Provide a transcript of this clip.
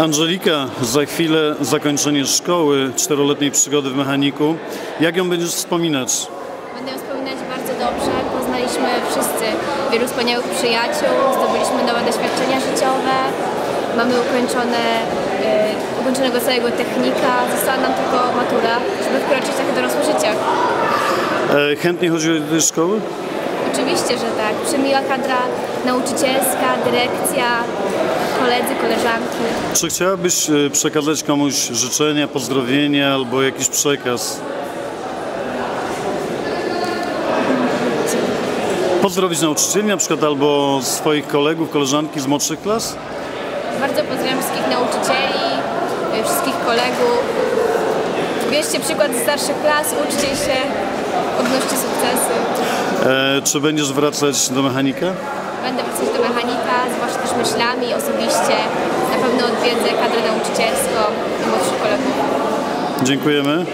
Angelika, za chwilę zakończenie szkoły, czteroletniej przygody w mechaniku. Jak ją będziesz wspominać? Będę ją wspominać bardzo dobrze. Poznaliśmy wszyscy wielu wspaniałych przyjaciół, zdobyliśmy nowe doświadczenia życiowe. Mamy ukończone, y, ukończonego całego technika. Została nam tylko matura, żeby wkroczyć takie dorosłe życie. E, chętnie chodziłeś do tej szkoły? Oczywiście, że tak. Przemila kadra nauczycielska, dyrekcja, koledzy, koleżanki. Czy chciałabyś e, przekazać komuś życzenia, pozdrowienia albo jakiś przekaz? Pozdrowić nauczycieli na przykład albo swoich kolegów, koleżanki z młodszych klas? Bardzo pozdrawiam wszystkich nauczycieli, y, wszystkich kolegów. Bierzcie przykład z starszych klas, uczcie się, odnoście sukcesy. E, czy będziesz wracać do mechanika? Będę wracać do mechanika, zwłaszcza też myślami osobiście. Na pewno odwiedzę kadrę nauczycielską i młodszych kolegów. Dziękujemy.